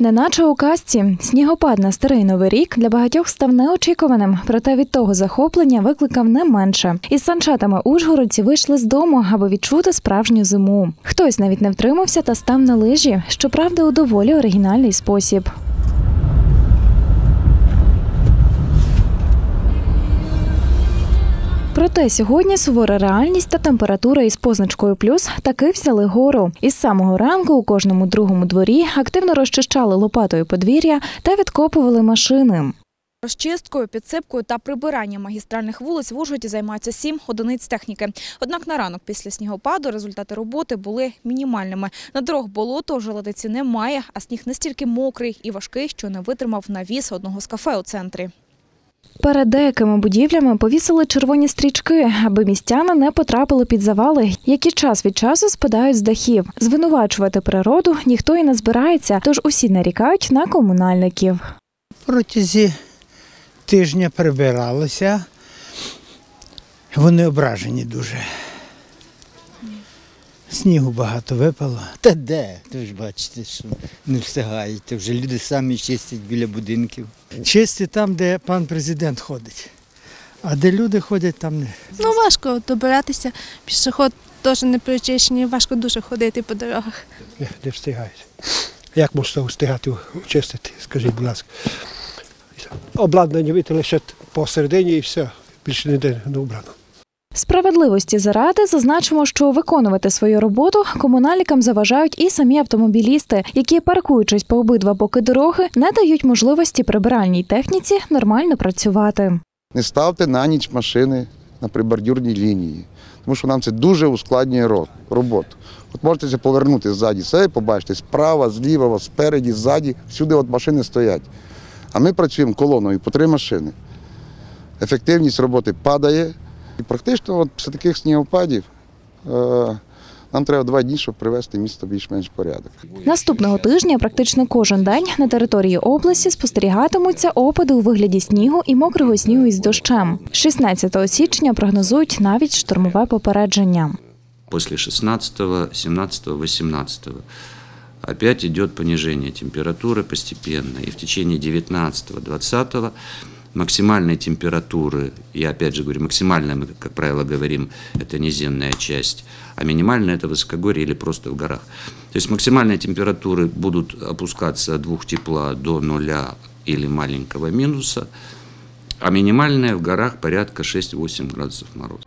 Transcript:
Неначе у казці снігопад на старий новий рік для багатьох став неочікуваним, проте від того захоплення викликав не менше. Із санчатами ужгородці вийшли з дому, аби відчути справжню зиму. Хтось навіть не втримався та став на лижі, щоправда, у доволі оригінальний спосіб. Проте сьогодні сувора реальність та температура із позначкою плюс таки взяли гору. Із самого ранку у кожному другому дворі активно розчищали лопатою подвір'я та відкопували машини. Розчисткою, підсипкою та прибиранням магістральних вулиць в Ужгороді займаються сім одиниць техніки. Однак на ранок після снігопаду результати роботи були мінімальними. На дорог болото желатиці немає, а сніг настільки мокрий і важкий, що не витримав навіс одного з кафе у центрі. Перед деякими будівлями повісили червоні стрічки, аби містяни не потрапили під завали, які час від часу спадають з дахів. Звинувачувати природу ніхто і не збирається, тож усі нарікають на комунальників. протязі тижня прибиралися. Вони ображені дуже. Снігу багато випало. Та де? Ви ж бачите, що не встигаєте. Вже люди самі чистять біля будинків. Чисті там, де пан президент ходить. А де люди ходять, там не. Ну, важко добиратися. Пішоход теж не причищений, важко дуже ходити по дорогах. Не, не встигають. Як можна встигати чистити, скажіть, будь ласка. Обладнання вийти лише посередині і все, більше ніде не убрано. Справедливості заради зазначимо, що виконувати свою роботу комунальникам заважають і самі автомобілісти, які, паркуючись по обидва боки дороги, не дають можливості прибиральній техніці нормально працювати. Не ставте на ніч машини на прибордюрній лінії, тому що нам це дуже ускладнює роботу. От можете повернути ззаді себе, побачите, справа, зліва, спереді, ззаді, всюди от машини стоять. А ми працюємо колоною по три машини. Ефективність роботи падає. І практично от після таких снігопадів е, нам треба два дні, щоб привести місто більш-менш порядок. Наступного тижня практично кожен день на території області спостерігатимуться опади у вигляді снігу і мокрого снігу із дощем. 16 січня прогнозують навіть штормове попередження. после 16, 17, 18 опять идет понижение температуры постепенно. И в течение 19-20 максимальной температуры, я опять же говорю, максимальная, мы, как правило, говорим, это низинная часть, а минимальная это высокогорье или просто в горах. То есть максимальные температуры будут опускаться от двух тепла до нуля или маленького минуса, а минимальная в горах порядка 6-8 градусов мороза.